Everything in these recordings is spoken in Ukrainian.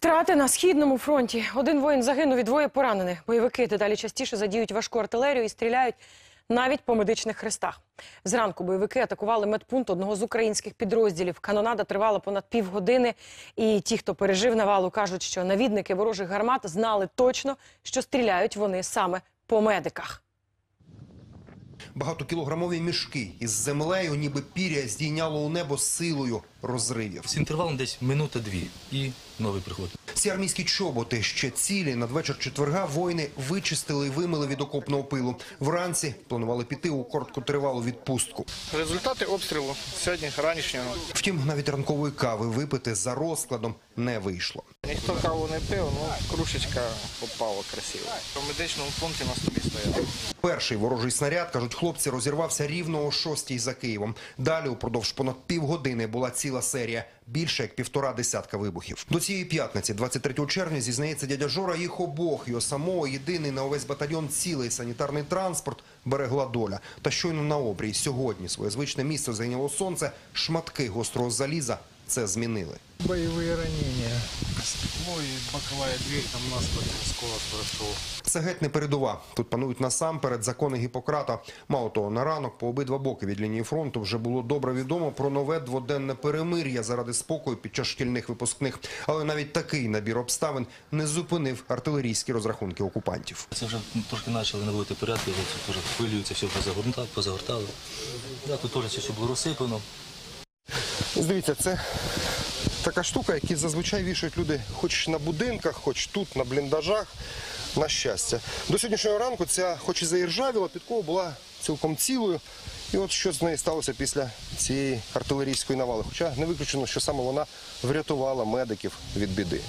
Втрати на східному фронті. Один воїн загинув і двоє поранені. Бойовики дедалі частіше задіють важку артилерію і стріляють навіть по медичних хрестах. Зранку бойовики атакували медпункт одного з українських підрозділів. Канонада тривала понад півгодини. І ті, хто пережив навалу, кажуть, що навідники ворожих гармат знали точно, що стріляють вони саме по медиках. Багатокілограмові мішки із землею, ніби піря, здійняло у небо силою розривів. З інтервалом десь минута-дві і новий приход. Ці армійські чоботи ще цілі. Надвечір четверга воїни вичистили і вимили від окопного пилу. Вранці планували піти у короткотривалу відпустку. Результати обстрілу сьогодні ранішнього. Втім, навіть ранкової кави випити за розкладом не вийшло. Ніхто каву не пив, ну кружечка попала красиво. В медичному пункті на столі стояла. Перший ворожий снаряд, кажуть хлопці, розірвався рівно о шостій за Києвом. Далі упродовж понад півгодини була ціла серія. Більше як півтора десятка вибухів. До цієї п'ятниці, 23 червня, зізнається дядя Жора, їх обох його самого єдиний на увесь батальйон цілий санітарний транспорт берегла доля. Та щойно на обрій сьогодні своє звичне місце зайняло сонце. Шматки гострого заліза це змінили. Боевые ранения. Стекло и боковая дверь там насколько скорость прошел. Це геть не передова. Тут панують насамперед закони Гіппократа. Мало того, на ранок по обидва боки від лінії фронту вже було добре відомо про нове дводенне перемир'я заради спокою під час шкільних випускних. Але навіть такий набір обставин не зупинив артилерійські розрахунки окупантів. Це вже трошки почали наводити порядки, вже хвилюються, все позагортали, позагортали. Да, тут теж все було розсипано. Дивіться, це така штука, які зазвичай вішають люди хоч на будинках, хоч тут, на бліндажах. На щастя. До сьогоднішнього ранку ця, хоч і заіржавіла, підкова була цілком цілою. І от що з нею сталося після цієї артилерійської навали. Хоча не виключено, що саме вона врятувала медиків від біди.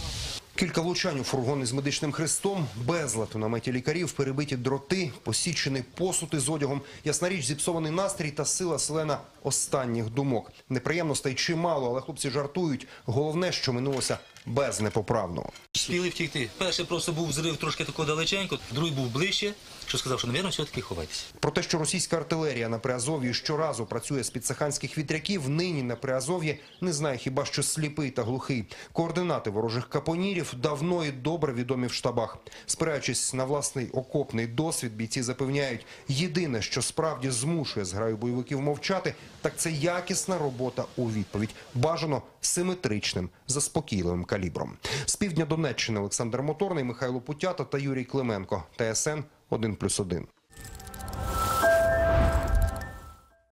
Кілька влучань у фургони з медичним хрестом, безлад у наметі лікарів, перебиті дроти, посічений посуд із одягом, ясна річ, зіпсований настрій та сила селена останніх думок. Неприємностей чимало, але хлопці жартують. Головне, що минулося без непоправного. Спіли втікти. Перший просто був зрив трошки такого далеченько, другий був ближче, що сказав, що, мабуть, все-таки ховайтеся. Про те, що російська артилерія на Приазов'ї щоразу працює з підсаханських вітряків, нині на Приазов'ї не знає хіба що сліпий та глухий. Координати ворожих капонірів давно і добре відомі в штабах. Спираючись на власний окопний досвід, бійці запевняють, єдине, що справді змушує зграю бойовиків мовчати, так це якісна робота у відповідь. Бажано симетричним, заспокійливим калібром. З півдня Донеччини Олександр Моторний, Михайло Путята та Юрій Клименко. ТСН 1+,1.